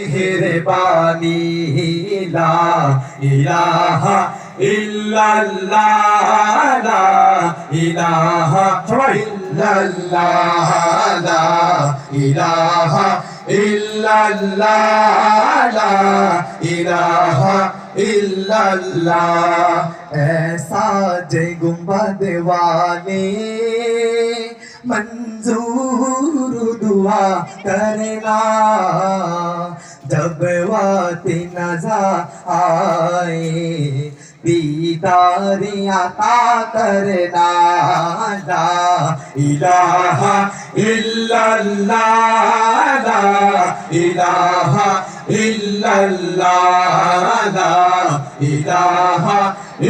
मेहरबानी इला इला इला इला इला इला इला इला ऐसा जय गुंबद वाले मंजूर दुआ करना। जब वत नजा आए दीदारी अता करना ला इलाहा इल्लल्लाह ला इलाहा इल्लल्लाह ला इलाहा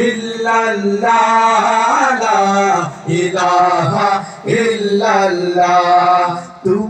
इल्लल्लाह ला इलाहा इल्लल्लाह तुम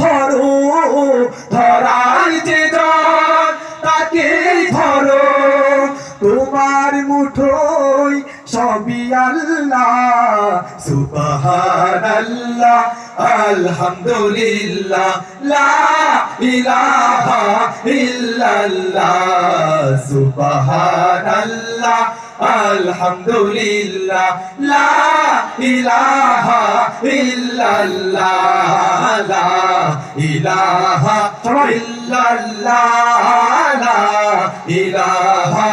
ধরো, ধরার যে তাকেই ধরো। তোমার মুঠোই সবই আল্লাহ, সুবহানাল্লাহ, আলহামদুলিল্লাহ, লা ইলাহা ইল্লাল্লাহ, সুবহানাল্লাহ, আলহামদুলিল্লাহ, লা ইলাহা ইল্লাল্লাহ। লা ইলাহা ইল্লাল্লাহ লা ইলাহা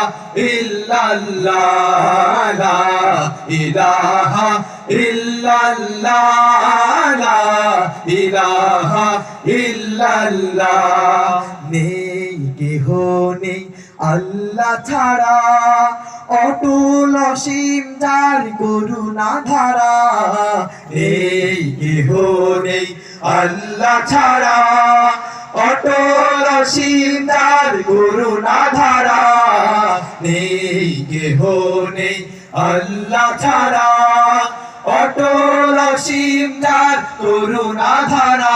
ইল্লাল্লাহ লা ইলাহা ইল্লাল্লাহ লা ইলাহা ইল্লাল্লাহ। নেই কেহ নেই আল্লাহ ছাড়া অটুল অসীম, যার করুণা ধারা নেই, কেহ নেই, আল্লাহ ছাড়া। অটল অসীম, যার করুণা ধারা নেই, কেহ নেই, আল্লাহ ছাড়া। অটল অসীম, যার করুণা ধারা,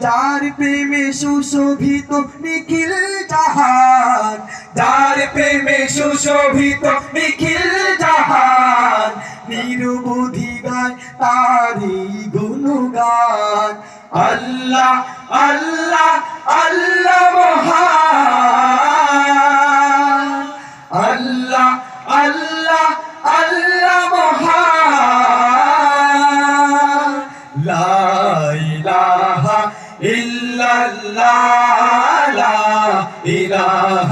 যার প্রেমে সুশোভিত নিখিল জাহান যার প্রেমে সুশোভিত নিখিল জাহান, নিরবধি গায় তারি গুণগান। আল্লাহ আল্লাহ আল্লাহ মহান। আল্লাহ আল্লাহ আল্লাহ মহান। লা ইলাহা ইল্লাল্লাহ, লা ইলাহা